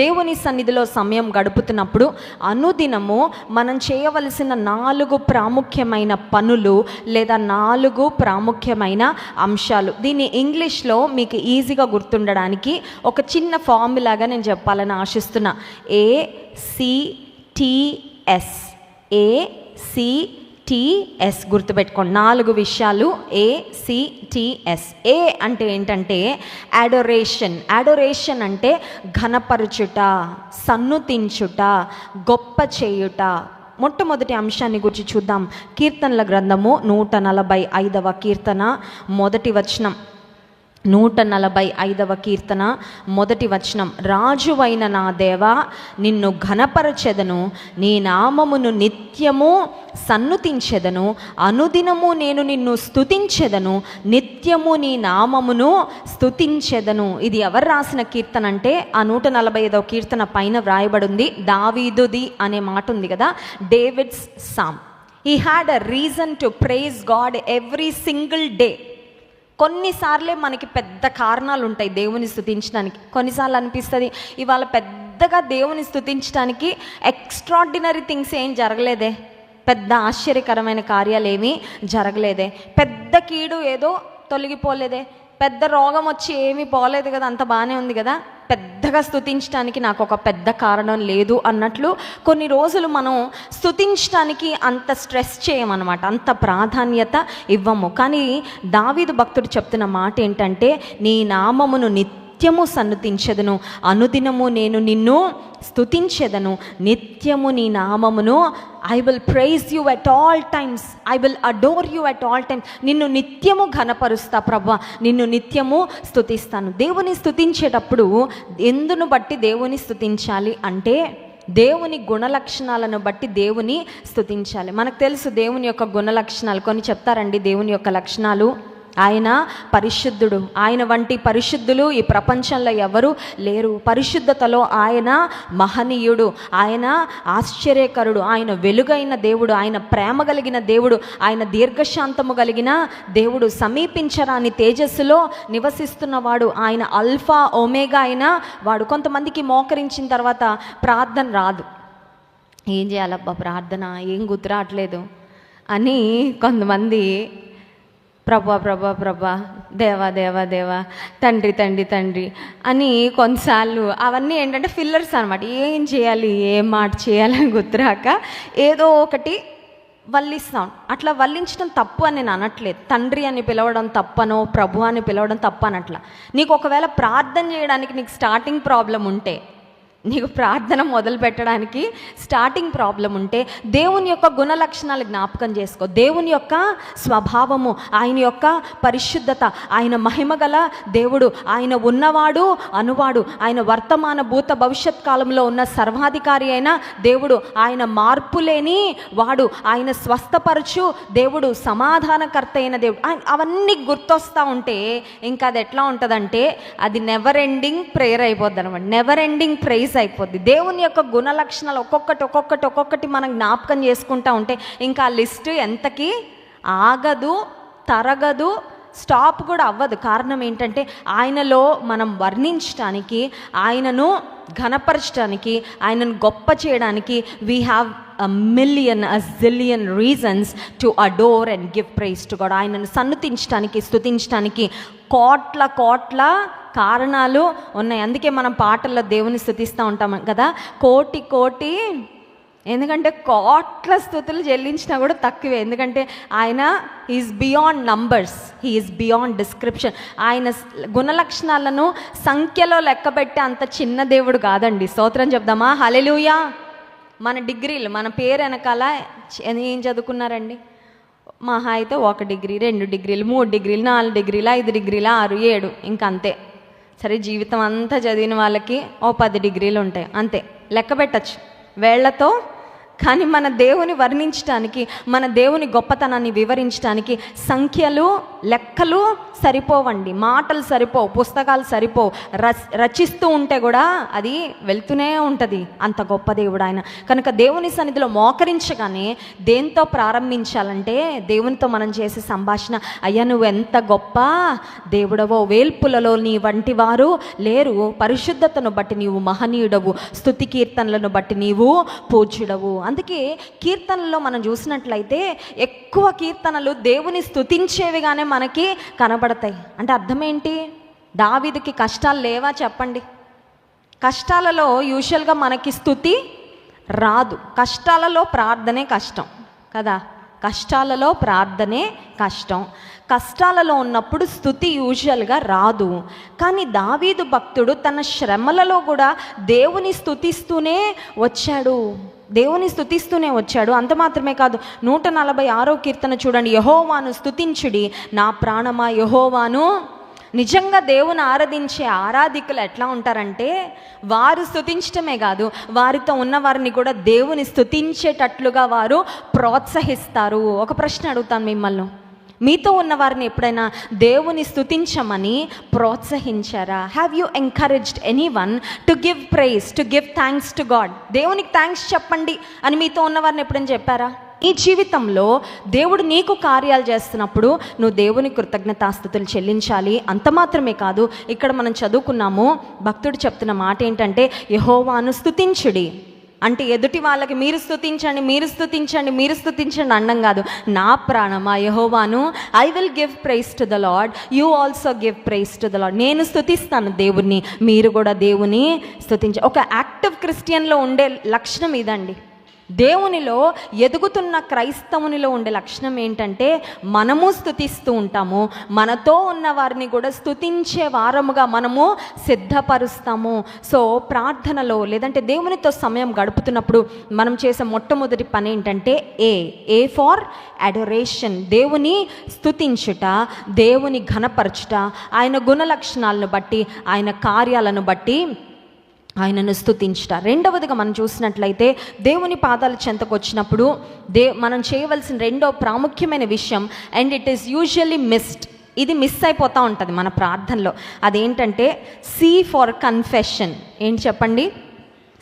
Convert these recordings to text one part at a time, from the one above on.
దేవుని సన్నిధిలో సమయం గడుపుతున్నప్పుడు అనుదినము మనం చేయవలసిన నాలుగు ప్రాముఖ్యమైన పనులు లేదా నాలుగు ప్రాముఖ్యమైన అంశాలు. దీన్ని ఇంగ్లీష్లో మీకు ఈజీగా గుర్తుండడానికి ఒక చిన్న ఫార్ములాగా నేను చెప్పాలని ఆశిస్తున్నా. ఏ సిటిఎస్ ఏ టిఎస్ గుర్తుపెట్టుకోండి. నాలుగు విషయాలు ఏసిటిఎస్ ఏ అంటే ఏంటంటే అడోరేషన్ అడోరేషన్ అంటే ఘనపరచుట సన్నుతించుట గొప్ప చేయుట మొట్టమొదటి అంశాన్ని గురించి చూద్దాం. కీర్తనల గ్రంథము నూట నలభై ఐదవ కీర్తన మొదటి వచనం. నూట నలభై ఐదవ కీర్తన మొదటి వచనం. రాజువైన నా దేవా నిన్ను ఘనపరచెదను నీ నామమును నిత్యము సన్నుతించెదను అనుదినము నేను నిన్ను స్తుతించెదను నిత్యము నీ నామమును స్తుతించెదను. ఇది ఎవరు రాసిన కీర్తన అంటే ఆ నూట నలభై ఐదవ కీర్తన పైన వ్రాయబడింది దావీదుది అనే మాట ఉంది కదా David's psalm. He had a reason to praise God every single day కొన్నిసార్లే మనకి పెద్ద కారణాలు ఉంటాయి దేవుని స్థుతించడానికి కొన్నిసార్లు అనిపిస్తుంది ఇవాళ పెద్దగా దేవుని స్థుతించడానికి ఎక్స్ట్రాడినరీ థింగ్స్ ఏం జరగలేదే. పెద్ద ఆశ్చర్యకరమైన కార్యాలు ఏమీ జరగలేదే. పెద్ద కీడు ఏదో తొలగిపోలేదే. పెద్ద రోగం వచ్చి ఏమీ పోలేదు కదా అంత బాగానే ఉంది కదా. పెద్దగా స్థుతించడానికి నాకు ఒక పెద్ద కారణం లేదు అన్నట్లు కొన్ని రోజులు మనం స్థుతించడానికి అంత స్ట్రెస్ చేయమన్నమాట అంత ప్రాధాన్యత ఇవ్వము. కానీ దావీదు భక్తుడు చెప్తున్న మాట ఏంటంటే నీ నామమును నిత్యము సన్నతించదును. అనుదినము నేను నిన్ను స్థుతించెదను నిత్యము నీ నామమును I will praise you at all times I will adore you at all times నిన్ను నిత్యము ఘనపరుస్తా ప్రభా. నిన్ను నిత్యము స్థుతిస్తాను దేవుని స్థుతించేటప్పుడు ఎందును బట్టి దేవుని స్థుతించాలి అంటే దేవుని గుణలక్షణాలను బట్టి దేవుని స్థుతించాలి మనకు తెలుసు దేవుని యొక్క గుణలక్షణాలు. కొన్ని చెప్తారండి దేవుని యొక్క లక్షణాలు. ఆయన పరిశుద్ధుడు. ఆయన వంటి పరిశుద్ధులు ఈ ప్రపంచంలో ఎవరు లేరు. పరిశుద్ధతలో ఆయన మహనీయుడు. ఆయన ఆశ్చర్యకరుడు. ఆయన వెలుగైన దేవుడు. ఆయన ప్రేమ కలిగిన దేవుడు. ఆయన దీర్ఘశాంతము కలిగిన దేవుడు. సమీపించరాని తేజస్సులో నివసిస్తున్నవాడు. ఆయన అల్ఫా ఒమేగా అయిన వాడు. కొంతమందికి మోకరించిన తర్వాత ప్రార్థన రాదు. ఏం చేయాలబ్బా ప్రార్థన? ఏం గుర్తురావట్లేదు అని కొంతమంది ప్రభా ప్రభా ప్రభా దేవా దేవా దేవా తండ్రి తండ్రి తండ్రి అని కొన్నిసార్లు అవన్నీ ఏంటంటే ఫిల్లర్స్ అనమాట ఏం చేయాలి ఏం మాట చేయాలని గుర్తురాక ఏదో ఒకటి వల్లిస్తాం. అట్లా వల్లించడం తప్పు అని నేను అనట్లేదు. తండ్రి అని పిలవడం తప్పనో ప్రభు అని పిలవడం తప్పు అనట్లా నీకు ఒకవేళ ప్రార్థన చేయడానికి నీకు స్టార్టింగ్ ప్రాబ్లం ఉంటే నీకు ప్రార్థన మొదలు పెట్టడానికి స్టార్టింగ్ ప్రాబ్లం ఉంటే దేవుని యొక్క గుణ లక్షణాలు జ్ఞాపకం చేసుకో. దేవుని యొక్క స్వభావము ఆయన యొక్క పరిశుద్ధత ఆయన మహిమగల దేవుడు ఆయన ఉన్నవాడు అనువాడు ఆయన వర్తమాన భూత భవిష్యత్ కాలంలో ఉన్న సర్వాధికారి అయిన దేవుడు ఆయన మార్పు లేని వాడు ఆయన స్వస్థపరచు దేవుడు సమాధానకర్త అయిన దేవుడు అవన్నీ గుర్తొస్తూ ఉంటే ఇంకా అది ఎట్లా ఉంటుందంటే అది నెవర్ ఎండింగ్ ప్రేయర్ అయిపోద్ది అనమాట నెవర్ ఎండింగ్ ప్రైజ్ అయిపోద్ది. దేవుని యొక్క గుణ లక్షణాలు ఒక్కొక్కటి ఒక్కొక్కటి ఒక్కొక్కటి మనం జ్ఞాపకం చేసుకుంటా ఉంటే ఇంకా ఆ లిస్ట్ ఎంతకి ఆగదు తరగదు స్టాప్ కూడా అవ్వదు. కారణం ఏంటంటే ఆయనలో మనం వర్ణించడానికి ఆయనను ఘనపరచడానికి ఆయనను గొప్ప చేయడానికి we have a million a zillion reasons to adore and give praise to God ఆయనను సన్నుతించడానికి స్తుతించడానికి కోట్ల కోట్ల కారణాలు ఉన్నాయి. అందుకే మనం పాటల్లో దేవుని స్థుతిస్తూ ఉంటాం కదా. కోటి కోటి ఎందుకంటే కోట్ల స్థుతులు చెల్లించినా కూడా తక్కువే. ఎందుకంటే ఆయన is beyond numbers he's beyond description ఆయన గుణలక్షణాలను సంఖ్యలో లెక్కబెట్టే అంత చిన్న దేవుడు కాదండి. స్తోత్రం చెప్దామా? హలెలుయా మన డిగ్రీలు మన పేరు వెనకాల ఏం చదువుకున్నారండి? మహా అయితే ఒక డిగ్రీ రెండు డిగ్రీలు మూడు డిగ్రీలు నాలుగు డిగ్రీలు ఐదు డిగ్రీలు ఆరు ఏడు ఇంకంతే. సరే జీవితం అంతా చదివిన వాళ్ళకి ఓ పది డిగ్రీలు ఉంటాయి. అంతే. లెక్క పెట్టచ్చు. వేళ్ళతో కానీ మన దేవుని వర్ణించడానికి మన దేవుని గొప్పతనాన్ని వివరించడానికి సంఖ్యలు లెక్కలు సరిపోవండి మాటలు సరిపోవు పుస్తకాలు సరిపోవు. రచ- రచిస్తూ ఉంటే కూడా అది వెళ్తూనే ఉంటుంది. అంత గొప్ప దేవుడు ఆయన. కనుక దేవుని సన్నిధిలో మోకరించగానే దేంతో ప్రారంభించాలంటే దేవునితో మనం చేసే సంభాషణ అయ్యా నువ్వు ఎంత గొప్ప దేవుడవో వేల్పులలో నీ వంటి వారు లేరు. పరిశుద్ధతను బట్టి నీవు మహనీయుడవు. స్థుతి కీర్తనలను బట్టి నీవు పూజ్యుడవు. అందుకే కీర్తనలో మనం చూసినట్లయితే ఎక్కువ కీర్తనలు దేవుని స్థుతించేవిగానే మనకి కనబడతాయి. అంటే అర్థం ఏంటి దావీదుకి కష్టాలు లేవా చెప్పండి? కష్టాలలో యూజువల్గా మనకి స్థుతి రాదు. కష్టాలలో ప్రార్థనే కష్టం కదా? కష్టాలలో ప్రార్థనే కష్టం. కష్టాలలో ఉన్నప్పుడు స్థుతి యూజువల్గా రాదు. కానీ దావీదు భక్తుడు తన శ్రమలలో కూడా దేవుని స్థుతిస్తూనే వచ్చాడు. దేవుని స్థుతిస్తూనే వచ్చాడు. అంత మాత్రమే కాదు నూట నలభై ఆరో కీర్తన చూడండి. యహోవాను స్థుతించుడి. నా ప్రాణమా యహోవాను నిజంగా దేవుని ఆరాధించే ఆరాధికులు ఎట్లా ఉంటారంటే వారు స్థుతించటమే కాదు వారితో ఉన్న వారిని కూడా దేవుని స్థుతించేటట్లుగా వారు ప్రోత్సహిస్తారు. ఒక ప్రశ్న అడుగుతాను మిమ్మల్ని. మీతో ఉన్న వారిని ఎప్పుడైనా దేవుని స్థుతించమని ప్రోత్సహించారా? Have you encouraged anyone to give praise to give thanks to God దేవునికి థ్యాంక్స్ చెప్పండి అని మీతో ఉన్న వారిని ఎప్పుడైనా చెప్పారా? నీ జీవితంలో దేవుడు నీకు కార్యాలు చేస్తున్నప్పుడు నువ్వు దేవుని కృతజ్ఞతాస్థుతులు చెల్లించాలి. అంత మాత్రమే కాదు ఇక్కడ మనం చదువుకున్నాము భక్తుడు చెప్తున్న మాట ఏంటంటే యహోవాను స్థుతించుడి అంటే ఎదుటి వాళ్ళకి మీరు స్థుతించండి మీరు స్థుతించండి మీరు స్థుతించండి అన్నం కాదు. నా ప్రాణమా యహోవాను? I will give praise to the Lord you also give praise to the Lord నేను స్థుతిస్తాను దేవుణ్ణి. మీరు కూడా దేవుని స్థుతించ ఒక యాక్టివ్ క్రిస్టియన్లో ఉండే లక్షణం ఇదండి. దేవునిలో ఎదుగుతున్న క్రైస్తవునిలో ఉండే లక్షణం ఏంటంటే మనము స్థుతిస్తూ ఉంటాము మనతో ఉన్న వారిని కూడా స్థుతించే వారముగా మనము సిద్ధపరుస్తాము. సో ప్రార్థనలో లేదంటే దేవునితో సమయం గడుపుతున్నప్పుడు మనం చేసే మొట్టమొదటి పని ఏంటంటే ఏ ఏ ఫార్ అడొరేషన్ దేవుని స్థుతించుట దేవుని ఘనపరచుట ఆయన గుణ లక్షణాలను బట్టి ఆయన కార్యాలను బట్టి ఆయనను స్థుతించట రెండవదిగా మనం చూసినట్లయితే దేవుని పాదాల చెంతకు వచ్చినప్పుడు దే మనం చేయవలసిన రెండో ప్రాముఖ్యమైన విషయం and it is usually missed ఇది మిస్ అయిపోతూ ఉంటుంది మన ప్రార్థనలో. అదేంటంటే సి ఫర్ కన్ఫెషన్ ఏంటి చెప్పండి?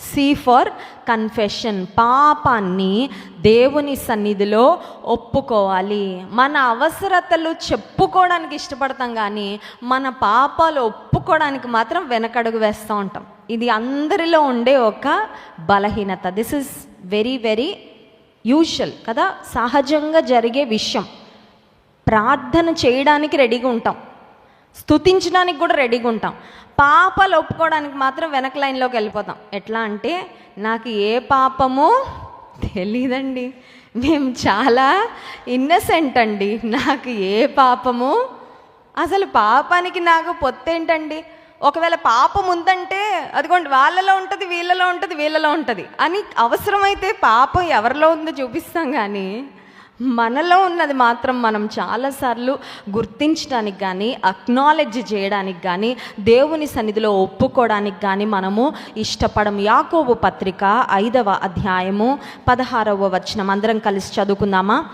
సి ఫర్ కన్ఫెషన్ పాపాన్ని దేవుని సన్నిధిలో ఒప్పుకోవాలి. మన అవసరతలు చెప్పుకోవడానికి ఇష్టపడతాం కానీ మన పాపాలు ఒప్పుకోవడానికి మాత్రం వెనకడుగు వేస్తూ ఉంటాం. ఇది అందరిలో ఉండే ఒక బలహీనత. This is very very usual కదా? సహజంగా జరిగే విషయం. ప్రార్థన చేయడానికి రెడీగా ఉంటాం. స్థుతించడానికి కూడా రెడీగా ఉంటాం. పాపాలు ఒప్పుకోవడానికి మాత్రం వెనక లైన్లోకి వెళ్ళిపోతాం. ఎట్లా అంటే నాకు ఏ పాపము తెలీదండి. మేము చాలా ఇన్నసెంట్ అండి. నాకు ఏ పాపము అసలు పాపానికి నాకు పొత్తేంటండి ఒకవేళ పాపం ఉందంటే అదిగోండి వాళ్ళలో ఉంటుంది వీళ్ళలో ఉంటుంది వీళ్ళలో ఉంటుంది. అని అవసరమైతే పాపం ఎవరిలో ఉందో చూపిస్తాం కానీ మనలో ఉన్నది మాత్రం మనం చాలాసార్లు గుర్తించడానికి కానీ అక్నాలెడ్జ్ చేయడానికి కానీ దేవుని సన్నిధిలో ఒప్పుకోవడానికి కానీ మనము ఇష్టపడం. యాకోబు పత్రిక ఐదవ అధ్యాయము పదహారవ వచనం. అందరం కలిసి చదువుకుందామా?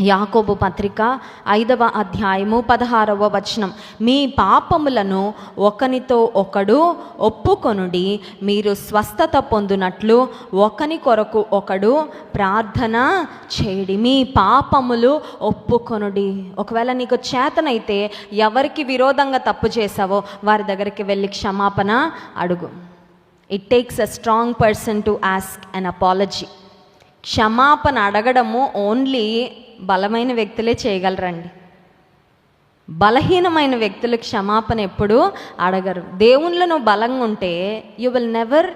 యాకోబు పత్రిక ఐదవ అధ్యాయము పదహారవ వచనం. మీ పాపములను ఒకనితో ఒకడు ఒప్పుకొనుడి మీరు స్వస్థత పొందునట్లు ఒకని కొరకు ఒకడు ప్రార్థన చేయడి. మీ పాపములు ఒప్పుకొనుడి. ఒకవేళ నీకు చేతనైతే ఎవరికి విరోధంగా తప్పు చేసావో వారి దగ్గరికి వెళ్ళి క్షమాపణ అడుగు. It takes a strong person to ask an apology క్షమాపణ అడగడము ఓన్లీ బలమైన వ్యక్తులే చేయగలరండి. బలహీనమైన వ్యక్తులు క్షమాపణ ఎప్పుడు అడగరు. దేవుళ్ళు నువ్వు బలంగా ఉంటే you will never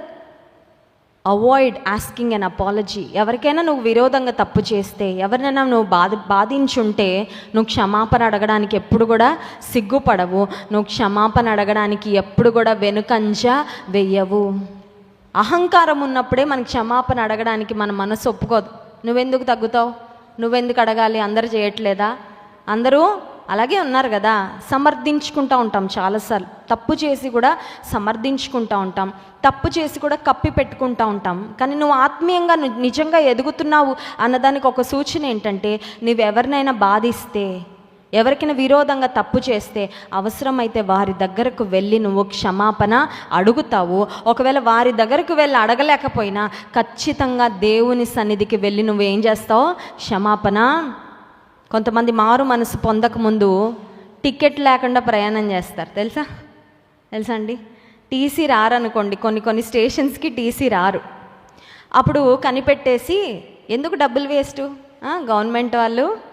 avoid asking an apology ఎవరికైనా నువ్వు విరోధంగా తప్పు చేస్తే ఎవరినైనా నువ్వు బాధ బాధించుంటే నువ్వు క్షమాపణ అడగడానికి ఎప్పుడు కూడా సిగ్గుపడవు. నువ్వు క్షమాపణ అడగడానికి ఎప్పుడు కూడా వెనుకంజ వెయ్యవు అహంకారం ఉన్నప్పుడే మనకి క్షమాపణ అడగడానికి మన మనసు ఒప్పుకోదు. నువ్వెందుకు తగ్గుతావు? నువ్వెందుకు అడగాలి? అందరు చేయట్లేదా? అందరూ అలాగే ఉన్నారు కదా. సమర్థించుకుంటూ ఉంటాం చాలాసార్లు. తప్పు చేసి కూడా సమర్థించుకుంటూ ఉంటాం. తప్పు చేసి కూడా కప్పి పెట్టుకుంటూ ఉంటాం. కానీ నువ్వు ఆత్మీయంగా నిజంగా ఎదుగుతున్నావు అన్నదానికి ఒక సూచన ఏంటంటే నువ్వెవరినైనా బాధిస్తే ఎవరికైనా విరోధంగా తప్పు చేస్తే అవసరమైతే వారి దగ్గరకు వెళ్ళి నువ్వు క్షమాపణ అడుగుతావు. ఒకవేళ వారి దగ్గరకు వెళ్ళి అడగలేకపోయినా ఖచ్చితంగా దేవుని సన్నిధికి వెళ్ళి నువ్వు ఏం చేస్తావు? క్షమాపణ. కొంతమంది మారు మనసు పొందకముందు టికెట్ లేకుండా ప్రయాణం చేస్తారు. తెలుసా? తెలుసా అండి? టీసీ రారనుకోండి కొన్ని కొన్ని స్టేషన్స్కి టీసీ రారు. అప్పుడు కనిపెట్టేసి ఎందుకు డబ్బులు వేస్ట్? గవర్నమెంట్ వాళ్ళు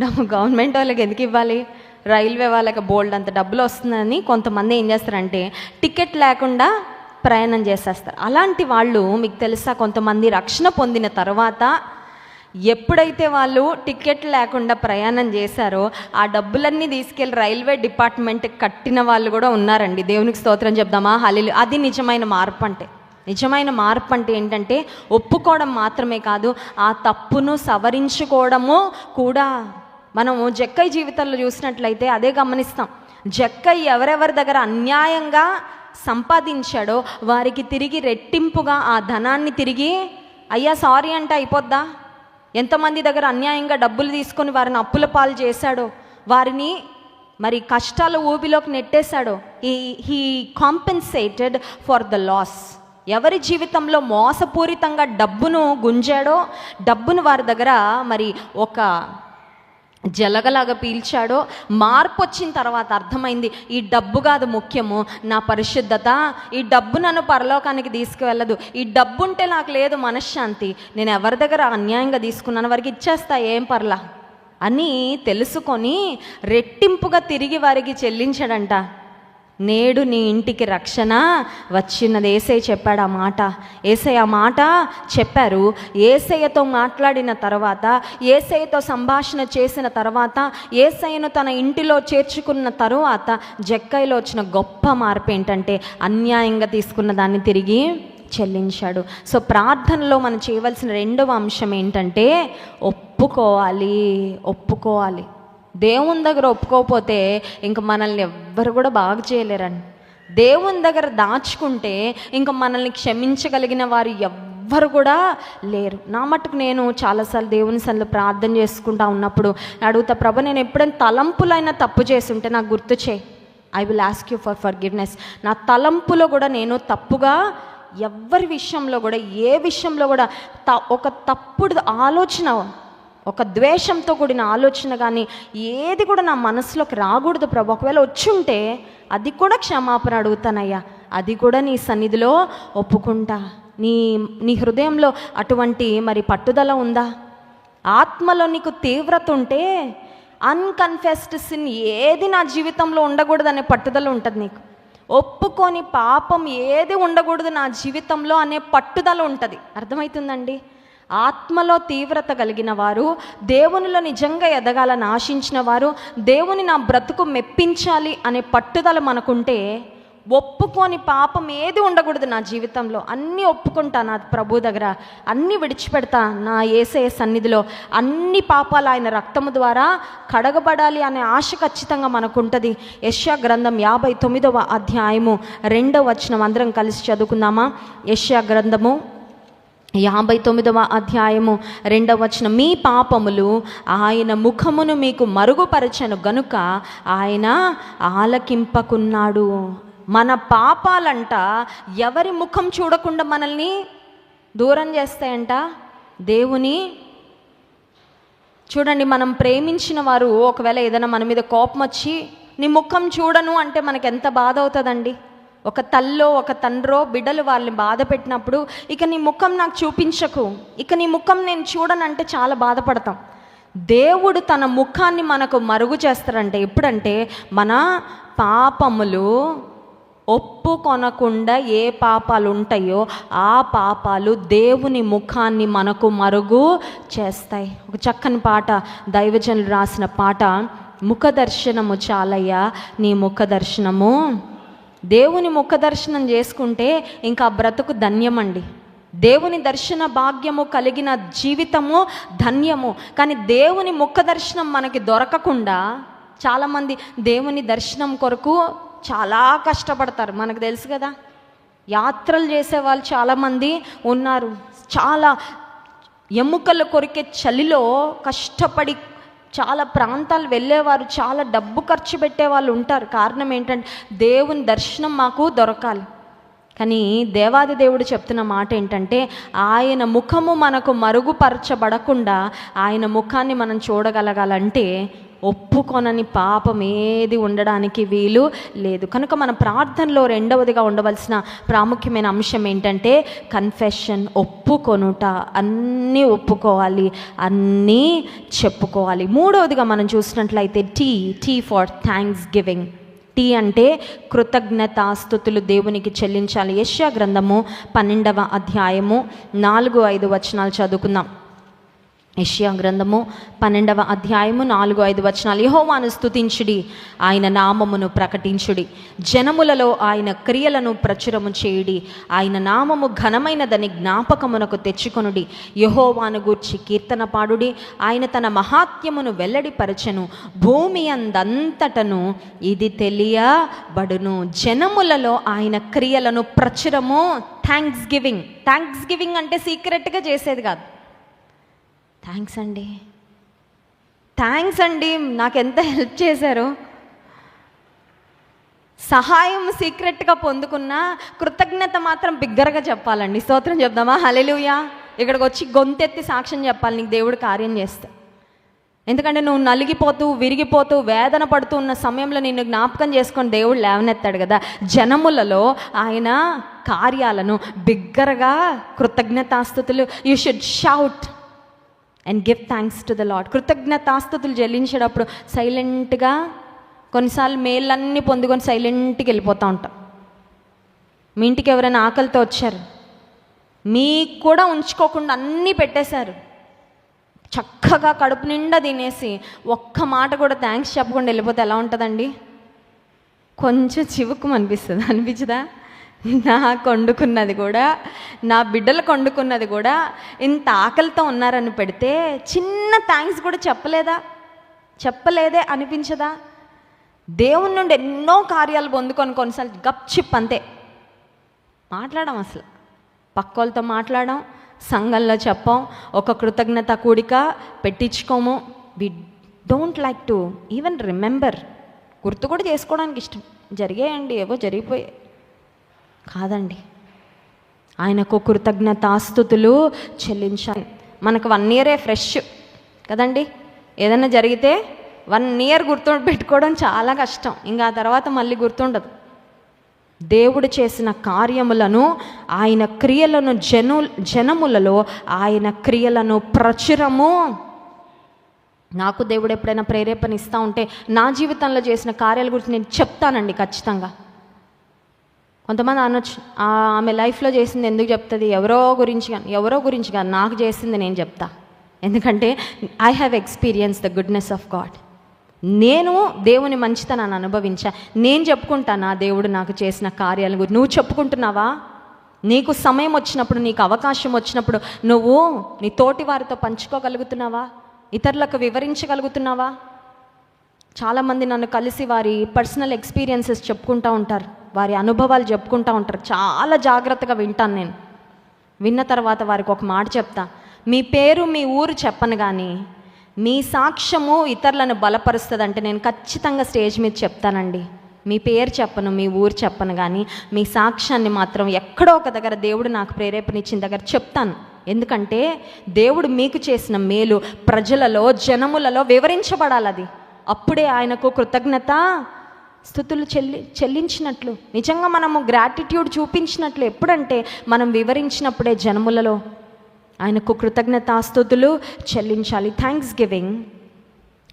గవర్నమెంట్ వాళ్ళకి ఎందుకు ఇవ్వాలి? రైల్వే వాళ్ళకి బోల్డ్ అంత డబ్బులు వస్తుందని కొంతమంది ఏం చేస్తారంటే టికెట్ లేకుండా ప్రయాణం చేసేస్తారు. అలాంటి వాళ్ళు మీకు తెలుసా కొంతమంది రక్షణ పొందిన తర్వాత ఎప్పుడైతే వాళ్ళు టికెట్ లేకుండా ప్రయాణం చేశారో ఆ డబ్బులన్నీ తీసుకెళ్ళి రైల్వే డిపార్ట్మెంట్ కట్టిన వాళ్ళు కూడా ఉన్నారండి. దేవునికి స్తోత్రం చెప్దామా? హలీలు అది నిజమైన మార్పు అంటే. నిజమైన మార్పు అంటే ఏంటంటే ఒప్పుకోవడం మాత్రమే కాదు ఆ తప్పును సవరించుకోవడము కూడా మనము జక్కయ్య జీవితంలో చూసినట్లయితే అదే గమనిస్తాం. జక్కయ్య ఎవరెవరి దగ్గర అన్యాయంగా సంపాదించాడో వారికి తిరిగి రెట్టింపుగా ఆ ధనాన్ని తిరిగి అయ్యా సారీ అంటే అయిపోద్దా? ఎంతమంది దగ్గర అన్యాయంగా డబ్బులు తీసుకొని వారిని అప్పుల పాలు చేశాడో వారిని మరి కష్టాల ఊబిలోకి నెట్టేశాడో he he compensated for the loss. ఎవరి జీవితంలో మోసపూరితంగా డబ్బును గుంజాడో డబ్బును వారి దగ్గర మరి ఒక జలగలాగా పీల్చాడో మార్పు వచ్చిన తర్వాత అర్థమైంది ఈ డబ్బు కాదు ముఖ్యము నా పరిశుద్ధత. ఈ డబ్బు నన్ను పరలోకానికి తీసుకువెళ్ళదు. ఈ డబ్బు ఉంటే నాకు లేదు మనశ్శాంతి. నేను ఎవరి దగ్గర అన్యాయంగా తీసుకున్నాను వారికి ఇచ్చేస్తా ఏం పర్లా? అని తెలుసుకొని రెట్టింపుగా తిరిగి వారికి చెల్లించాడంట. నేడు నీ ఇంటికి రక్షణ వచ్చినది. ఏసై చెప్పాడు ఆ మాట. ఏసై ఆ మాట చెప్పారు. ఏసయ్యతో మాట్లాడిన తర్వాత ఏసయ్యతో సంభాషణ చేసిన తర్వాత ఏసయ్యను తన ఇంటిలో చేర్చుకున్న తరువాత జక్కైలో వచ్చిన గొప్ప మార్పు ఏంటంటే అన్యాయంగా తీసుకున్న దాన్ని తిరిగి చెల్లించాడు. సో ప్రార్థనలో మనం చేయవలసిన రెండవ అంశం ఏంటంటే ఒప్పుకోవాలి ఒప్పుకోవాలి. దేవుని దగ్గర ఒప్పుకోకపోతే ఇంక మనల్ని ఎవ్వరు కూడా బాగు చేయలేరండి. దేవుని దగ్గర దాచుకుంటే ఇంక మనల్ని క్షమించగలిగిన వారు ఎవ్వరు కూడా లేరు. నా మట్టుకు నేను చాలాసార్లు దేవుని సన్నిలో ప్రార్థన చేసుకుంటా ఉన్నప్పుడు అడుగుతా ప్రభ నేను ఎప్పుడైనా తలంపులైనా తప్పు చేసి ఉంటే నాకు గుర్తు చేయి. I will ask you for forgiveness నా తలంపులో కూడా నేను తప్పుగా ఎవ్వరి విషయంలో కూడా ఏ విషయంలో కూడా త ఒక తప్పుడు ఆలోచన ఒక ద్వేషంతో కూడిన ఆలోచన కానీ ఏది కూడా నా మనసులోకి రాకూడదు ప్రభు. ఒకవేళ వచ్చుంటే అది కూడా క్షమాపణ అడుగుతానయ్యా. అది కూడా నీ సన్నిధిలో ఒప్పుకుంటా. నీ నీ హృదయంలో అటువంటి మరి పట్టుదల ఉందా? ఆత్మలో నీకు తీవ్రత ఉంటే అన్కన్ఫెస్డ్ సిన్ ఏది నా జీవితంలో ఉండకూడదు అనే పట్టుదల ఉంటుంది నీకు. ఒప్పుకొని పాపం ఏది ఉండకూడదు నా జీవితంలో అనే పట్టుదల ఉంటుంది. అర్థమవుతుందండి? ఆత్మలో తీవ్రత కలిగిన వారు దేవునిలో నిజంగా ఎదగాలని ఆశించిన వారు దేవుని నా బ్రతుకు మెప్పించాలి అనే పట్టుదల మనకుంటే ఒప్పుకొని పాపం ఏది ఉండకూడదు నా జీవితంలో. అన్నీ ఒప్పుకుంటా నా ప్రభు దగ్గర. అన్నీ విడిచిపెడతా నా ఏసయ సన్నిధిలో. అన్ని పాపాలు ఆయన రక్తము ద్వారా కడగబడాలి అనే ఆశ ఖచ్చితంగా మనకుంటుంది. యష్యా గ్రంథం యాభై తొమ్మిదవ అధ్యాయము రెండవ వచనం. అందరం కలిసి చదువుకుందామా? యష్యా గ్రంథము యాభై తొమ్మిదవ అధ్యాయము రెండవ వచనం. మీ పాపములు ఆయన ముఖమును మీకు మరుగుపరచను గనుక ఆయన ఆలకింపకున్నాడు. మన పాపాలంట ఎవరి ముఖం చూడకుండా మనల్ని దూరం చేస్తాయంట? దేవుని చూడండి మనం ప్రేమించిన వారు ఒకవేళ ఏదైనా మన మీద కోపం వచ్చి నీ ముఖం చూడను అంటే మనకు ఎంత బాధ అవుతుందండి? ఒక తల్లో ఒక తండ్రో బిడ్డలు వాళ్ళని బాధ పెట్టినప్పుడు ఇక నీ ముఖం నాకు చూపించకు ఇక నీ ముఖం నేను చూడనంటే చాలా బాధపడతాం. దేవుడు తన ముఖాన్ని మనకు మరుగు చేస్తారంటే ఎప్పుడంటే మన పాపములు ఒప్పుకొనకుండా ఏ పాపాలు ఉంటాయో ఆ పాపాలు దేవుని ముఖాన్ని మనకు మరుగు చేస్తాయి. ఒక చక్కని పాట దైవజనులు రాసిన పాట ముఖదర్శనము చాలయ్యా నీ ముఖ దర్శనము దేవుని ముఖ దర్శనం చేసుకుంటే ఇంకా బ్రతుకు ధన్యమండి. దేవుని దర్శన భాగ్యము కలిగిన జీవితము ధన్యము. కానీ దేవుని ముఖ దర్శనం మనకి దొరకకుండా చాలామంది దేవుని దర్శనం కొరకు చాలా కష్టపడతారు. మనకు తెలుసు కదా యాత్రలు చేసే వాళ్ళు చాలామంది ఉన్నారు. చాలా ఎముకలు కొరికే చలిలో కష్టపడి చాలా ప్రాంతాలు వెళ్ళేవారు చాలా డబ్బు ఖర్చు పెట్టే వాళ్ళు ఉంటారు. కారణం ఏంటంటే దేవుని దర్శనం మాకు దొరకాలి. కానీ దేవాది దేవుడు చెప్తున్న మాట ఏంటంటే ఆయన ముఖము మనకు మరుగుపరచబడకుండా ఆయన ముఖాన్ని మనం చూడగలగాలంటే ఒప్పుకొనని పాపం ఏది ఉండడానికి వీలు లేదు. కనుక మన ప్రార్థనలో రెండవదిగా ఉండవలసిన ప్రాముఖ్యమైన అంశం ఏంటంటే కన్ఫెషన్ ఒప్పుకొనుట. అన్నీ ఒప్పుకోవాలి అన్నీ చెప్పుకోవాలి. మూడవదిగా మనం చూసినట్లయితే T T for thanksgiving T అంటే కృతజ్ఞతాస్థుతులు దేవునికి చెల్లించాలి. యశ్యా గ్రంథము పన్నెండవ అధ్యాయము నాలుగు ఐదు వచనాలు చదువుకుందాం. యెషయా గ్రంథము పన్నెండవ అధ్యాయము నాలుగు ఐదు వచనాలు. యహోవాను స్తుతించుడి ఆయన నామమును ప్రకటించుడి. జనములలో ఆయన క్రియలను ప్రచురము చేయుడి ఆయన నామము ఘనమైనదని జ్ఞాపకమునకు తెచ్చుకొనుడి. యహోవాను గూర్చి కీర్తన పాడుడి ఆయన తన మహాత్యమును వెల్లడిపరచెను. భూమి అందంతటను ఇది తెలియబడును. జనములలో ఆయన క్రియలను ప్రచురము థ్యాంక్స్ గివింగ్ థ్యాంక్స్ గివింగ్ అంటే సీక్రెట్గా చేసేది కాదు. థ్యాంక్స్ అండి. థ్యాంక్స్ అండి. నాకు ఎంత హెల్ప్ చేశారు? సహాయం సీక్రెట్గా పొందుకున్న కృతజ్ఞత మాత్రం బిగ్గరగా చెప్పాలండి. స్తోత్రం చెప్దామా? హలెలుయా ఇక్కడికి వచ్చి గొంతెత్తి సాక్ష్యం చెప్పాలి. నీకు దేవుడు కార్యం చేస్తా ఎందుకంటే నువ్వు నలిగిపోతూ విరిగిపోతూ వేదన పడుతూ ఉన్న సమయంలో నిన్ను జ్ఞాపకం చేసుకొని దేవుడు లేవనెత్తాడు కదా. జనములలో ఆయన కార్యాలను బిగ్గరగా కృతజ్ఞతాస్థుతులు. You should shout and give thanks to the Lord కృతజ్ఞతాస్థుతులు చెల్లించేటప్పుడు సైలెంట్గా కొన్నిసార్లు మేళ్ళన్నీ పొందుకొని సైలెంట్కి వెళ్ళిపోతూ ఉంటాం. మీ ఇంటికి ఎవరైనా ఆకలితో వచ్చారు? మీకు కూడా ఉంచుకోకుండా అన్నీ పెట్టేశారు. చక్కగా కడుపు నిండా తినేసి ఒక్క మాట కూడా థ్యాంక్స్ చెప్పకుండా వెళ్ళిపోతే ఎలా ఉంటుందండి? కొంచెం చివుకు అనిపిస్తుంది అనిపించదా? నాకు వండుకున్నది కూడా నా బిడ్డలకు వండుకున్నది కూడా ఇంత ఆకలితో ఉన్నారని పెడితే చిన్న థ్యాంక్స్ కూడా చెప్పలేదా? చెప్పలేదే అనిపించదా? దేవుని నుండి ఎన్నో కార్యాలు పొందుకొని కొన్నిసార్లు గప్ చిప్ అంతే. మాట్లాడడం అసలు. పక్కోళ్ళతో మాట్లాడడం సంఘంలో చెప్పాం ఒక కృతజ్ఞత కూడిక పెట్టించుకోము. We don't like to even remember గుర్తు కూడా చేసుకోవడానికి ఇష్టం. జరిగేయండి ఏవో జరిగిపోయాయి. కాదండి. ఆయనకు కృతజ్ఞతాస్థుతులు చెల్లించాలి. మనకు వన్ ఇయరే ఫ్రెష్ కదండి. ఏదైనా జరిగితే వన్ ఇయర్ గుర్తు పెట్టుకోవడం చాలా కష్టం. ఇంకా ఆ తర్వాత మళ్ళీ గుర్తుండదు. దేవుడు చేసిన కార్యములను ఆయన క్రియలను జను జనములలో ఆయన క్రియలను ప్రచురము. నాకు దేవుడు ఎప్పుడైనా ప్రేరేపణ ఇస్తూ ఉంటే నా జీవితంలో చేసిన కార్యాల గురించి నేను చెప్తానండి ఖచ్చితంగా. కొంతమంది అనొచ్చు ఆమె లైఫ్లో చేసింది ఎందుకు చెప్తుంది? ఎవరో గురించి కానీ ఎవరో గురించి కానీ నాకు చేసింది నేను చెప్తా. ఎందుకంటే I have experience the goodness of God నేను దేవుని మంచితనాన్ని అనుభవించా. నేను చెప్పుకుంటానా దేవుడు నాకు చేసిన కార్యాల గురించి. నువ్వు చెప్పుకుంటున్నావా? నీకు సమయం వచ్చినప్పుడు నీకు అవకాశం వచ్చినప్పుడు నువ్వు నీ తోటి వారితో పంచుకోగలుగుతున్నావా? ఇతరులకు వివరించగలుగుతున్నావా? చాలామంది నన్ను కలిసి వారి పర్సనల్ ఎక్స్పీరియన్సెస్ చెప్పుకుంటూ ఉంటారు. వారి అనుభవాలు చెప్పుకుంటూ ఉంటారు. చాలా జాగ్రత్తగా వింటాను నేను. విన్న తర్వాత వారికి ఒక మాట చెప్తా. మీ పేరు మీ ఊరు చెప్పను కానీ మీ సాక్ష్యము ఇతరులను బలపరుస్తుంది అంటే నేను ఖచ్చితంగా స్టేజ్ మీద చెప్తానండి. మీ పేరు చెప్పను మీ ఊరు చెప్పను కానీ మీ సాక్ష్యాన్ని మాత్రం ఎక్కడో ఒక దగ్గర దేవుడు నాకు ప్రేరేపణ ఇచ్చిన దగ్గర చెప్తాను. ఎందుకంటే దేవుడు మీకు చేసిన మేలు ప్రజలలో జనములలో వివరించబడాలి అది అప్పుడే ఆయనకు కృతజ్ఞత స్థుతులు చెల్లి చెల్లించినట్లు నిజంగా మనము గ్రాటిట్యూడ్ చూపించినట్లు ఎప్పుడంటే మనం వివరించినప్పుడే జనములలో ఆయనకు కృతజ్ఞతాస్తుతులు చెల్లించాలి. థ్యాంక్స్ గివింగ్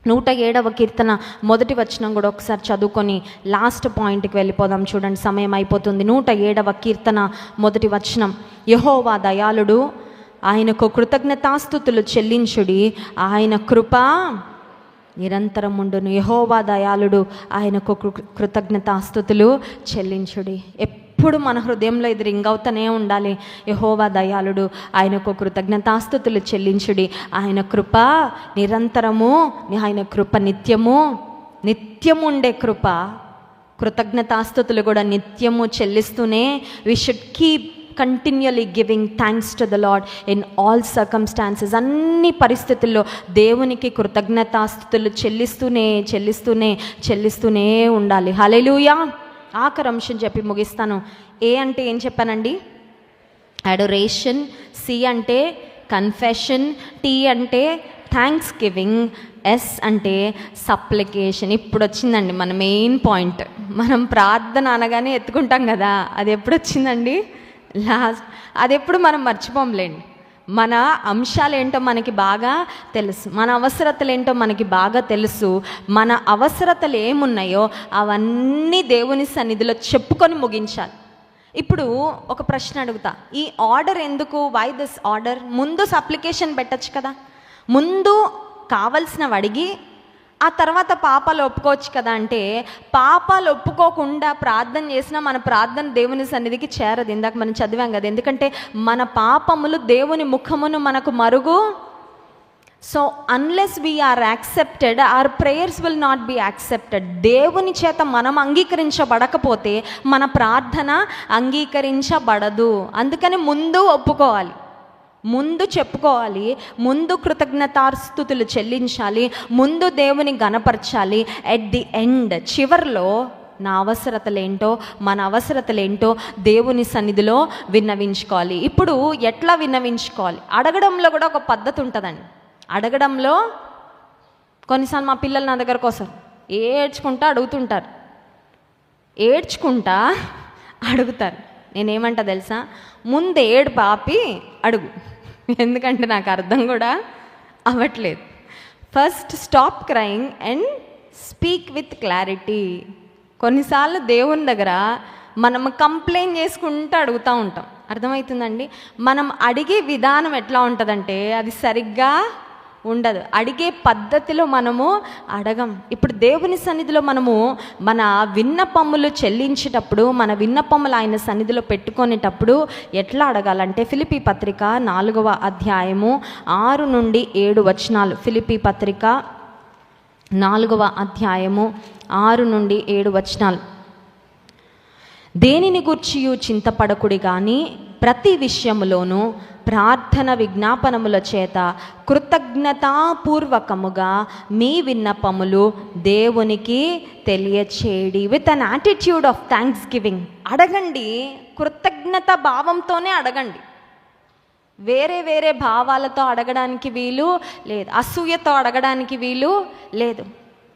నూట ఏడవ కీర్తన మొదటి వచనం కూడా ఒకసారి చదువుకొని లాస్ట్ పాయింట్కి వెళ్ళిపోదాం. చూడండి సమయం అయిపోతుంది. నూట ఏడవ కీర్తన మొదటి వచనం. యహోవా దయాళుడు ఆయనకు కృతజ్ఞతాస్తుతులు చెల్లించుడి. ఆయన కృప నిరంతరం ఉండును యహోవా దయాళుడు ఆయనకు కృ- చెల్లించుడి. ఎప్పుడు మన హృదయంలో ఇది రింగ్ అవుతూనే ఉండాలి. యహోవా దయాళుడు ఆయనకు కృతజ్ఞతాస్థుతులు చెల్లించుడి. ఆయన కృప నిరంతరము ఆయన కృప నిత్యము నిత్యము ఉండే కృప కృతజ్ఞతాస్థుతులు కూడా నిత్యము చెల్లిస్తూనే we should keep continuously giving thanks to the Lord in all circumstances అన్ని పరిస్థితుల్లో దేవునికి కృతజ్ఞతాస్థుతులు చెల్లిస్తూనే చెల్లిస్తూనే చెల్లిస్తూనే ఉండాలి. హలెలుయా ఆఖరి అంశం చెప్పి ముగిస్తాను. ఏ అంటే ఏం చెప్పానండి? అడొరేషన్ సి అంటే కన్ఫెషన్ టీ అంటే థ్యాంక్స్ గివింగ్ ఎస్ అంటే సప్లికేషన్ ఇప్పుడు వచ్చిందండి మన మెయిన్ పాయింట్ మనం ప్రార్థన అనగానే ఎత్తుకుంటాం కదా. అది ఎప్పుడు వచ్చిందండి? లాస్ట్. అది ఎప్పుడు మనం మర్చిపోంలేండి. మన అంశాలు ఏంటో మనకి బాగా తెలుసు. మన అవసరతలు ఏంటో మనకి బాగా తెలుసు. మన అవసరతలు ఏమున్నాయో అవన్నీ దేవుని సన్నిధిలో చెప్పుకొని ముగించాలి. ఇప్పుడు ఒక ప్రశ్న అడుగుతా. ఈ ఆర్డర్ ఎందుకు? వై దిస్ ఆర్డర్ ముందు అప్లికేషన్ పెట్టచ్చు కదా. ముందు కావలసినవి అడిగి ఆ తర్వాత పాపాలు ఒప్పుకోవచ్చు కదా అంటే పాపాలు ఒప్పుకోకుండా ప్రార్థన చేసినా మన ప్రార్థన దేవుని సన్నిధికి చేరదు. ఇందాక మనం చదివాం కదా ఎందుకంటే మన పాపములు దేవుని ముఖమును మనకు మరుగు. So unless we're accepted our prayers will not be accepted దేవుని చేత మనం అంగీకరించబడకపోతే మన ప్రార్థన అంగీకరించబడదు. అందుకని ముందు ఒప్పుకోవాలి. ముందు చెప్పుకోవాలి ముందు కృతజ్ఞతాస్థుతులు చెల్లించాలి ముందు దేవుని గనపరచాలి ఎట్ ది ఎండ్ చివరిలో నా అవసరతలేంటో మన అవసరతలేంటో దేవుని సన్నిధిలో విన్నవించుకోవాలి. ఇప్పుడు ఎట్లా విన్నవించుకోవాలి? అడగడంలో కూడా ఒక పద్ధతి ఉంటుందండి. అడగడంలో కొన్నిసార్లు మా పిల్లలు నా దగ్గరకు వస్తారు. ఏడ్చుకుంటా అడుగుతుంటారు. ఏడ్చుకుంటా అడుగుతారు. నేనేమంటా తెలుసా? ముందు ఏడు పాపి అడుగు. ఎందుకంటే నాకు అర్థం కూడా అవ్వట్లేదు. First stop crying and speak with clarity కొన్నిసార్లు దేవుని దగ్గర మనం కంప్లైంట్ చేసుకుంటూ అడుగుతూ ఉంటాం. అర్థమవుతుందండి? మనం అడిగే విధానం ఎట్లా ఉంటుందంటే అది సరిగ్గా ఉండదు. అడిగే పద్ధతిలో మనము అడగం. ఇప్పుడు దేవుని సన్నిధిలో మనము మన విన్నపములు చెల్లించేటప్పుడు మన విన్నపములు ఆయన సన్నిధిలో పెట్టుకునేటప్పుడు ఎట్లా అడగాలంటే ఫిలిపి పత్రిక నాలుగవ అధ్యాయము ఆరు నుండి ఏడు వచనాలు. ఫిలిపి పత్రిక నాలుగవ అధ్యాయము ఆరు నుండి ఏడు వచనాలు. దేనిని గూర్చియు చింతపడకుడి కానీ ప్రతి విషయములోనూ ప్రార్థన విజ్ఞాపనముల చేత కృతజ్ఞతాపూర్వకముగా మీ విన్నపములు దేవునికి తెలియచేయడి with an attitude of thanksgiving అడగండి. కృతజ్ఞత భావంతోనే అడగండి. వేరే వేరే భావాలతో అడగడానికి వీలు లేదు. అసూయతో అడగడానికి వీలు లేదు.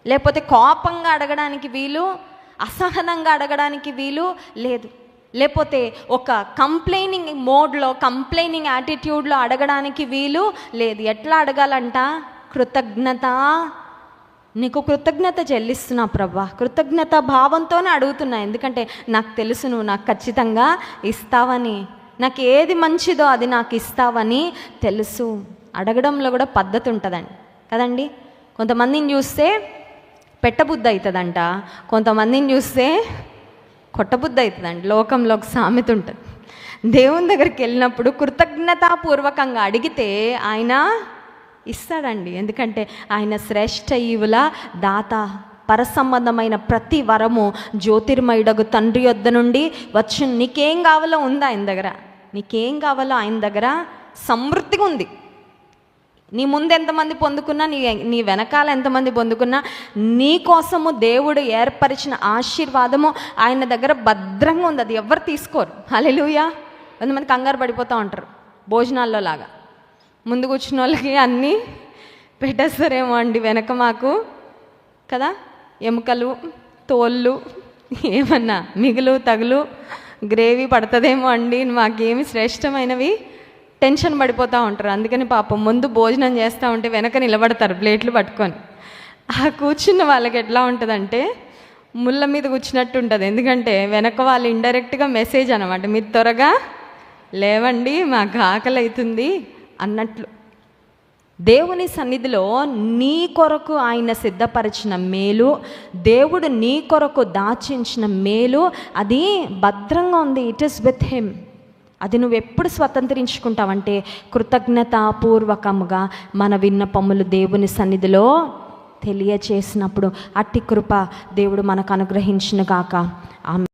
లేకపోతే కోపంగా అడగడానికి వీలు అసహనంగా అడగడానికి వీలు లేదు. లేకపోతే ఒక కంప్లైనింగ్ మోడ్లో కంప్లైనింగ్ యాటిట్యూడ్లో అడగడానికి వీలు లేదు. ఎట్లా అడగాలంట? కృతజ్ఞత. నీకు కృతజ్ఞత చెల్లిస్తున్నా ప్రభా. కృతజ్ఞత భావంతోనే అడుగుతున్నా. ఎందుకంటే నాకు తెలుసు నువ్వు నాకు ఖచ్చితంగా ఇస్తావని. నాకు ఏది మంచిదో అది నాకు ఇస్తావని తెలుసు. అడగడంలో కూడా పద్ధతి ఉంటుందండి. కదండి? కొంతమందిని చూస్తే పెట్టబుద్ధి అవుతుందంట. కొంతమందిని చూస్తే కొట్టబుద్ధి అవుతుందండి లోకంలో ఒక సామెత ఉంటుంది. దేవుని దగ్గరికి వెళ్ళినప్పుడు కృతజ్ఞతాపూర్వకంగా అడిగితే ఆయన ఇస్తాడండి. ఎందుకంటే ఆయన శ్రేష్ఠ ఈవుల దాత పరసంబంధమైన ప్రతి వరము జ్యోతిర్మయుడగు తండ్రి యొద్ద నుండి వచ్చి నీకేం కావాలో ఉంది ఆయన దగ్గర. నీకేం కావాలో ఆయన దగ్గర సమృద్ధిగా ఉంది నీ ముందు ఎంతమంది పొందుకున్నా నీ నీ వెనకాల ఎంతమంది పొందుకున్నా నీ కోసము దేవుడు ఏర్పరిచిన ఆశీర్వాదము ఆయన దగ్గర భద్రంగా ఉంది. అది ఎవరు తీసుకోరు. హలెలుయా కొంతమంది కంగారు పడిపోతూ ఉంటారు. భోజనాల్లో లాగా. ముందు కూర్చున్న వాళ్ళకి అన్నీ పెట్టేస్తారేమో అండి వెనక మాకు. కదా? ఎముకలు తోళ్ళు ఏమన్నా మిగులు తగులు గ్రేవీ పడుతుందేమో అండి. మాకేమి శ్రేష్టమైనవి టెన్షన్ పడిపోతూ ఉంటారు. అందుకని పాపం ముందు భోజనం చేస్తూ ఉంటే వెనక నిలబడతారు ప్లేట్లు పట్టుకొని. ఆ కూర్చున్న వాళ్ళకి ఎట్లా ఉంటుందంటే ముళ్ళ మీద కూర్చున్నట్టు ఉంటుంది. ఎందుకంటే వెనక వాళ్ళు ఇండైరెక్ట్గా మెసేజ్ అనమాట మీరు త్వరగా లేవండి మాకు ఆకలి అవుతుంది అన్నట్లు. దేవుని సన్నిధిలో నీ కొరకు ఆయన సిద్ధపరిచిన మేలు దేవుడు నీ కొరకు దాచించిన మేలు అది భద్రంగా ఉంది. ఇట్ ఇస్ విత్ హిమ్ అది నువ్వు ఎప్పుడు స్వతంత్రించుకుంటావంటే కృతజ్ఞతాపూర్వకముగా మన విన్నపములు దేవుని సన్నిధిలో తెలియచేసినప్పుడు అట్టి కృప దేవుడు మనకు అనుగ్రహించిన గాక ఆమె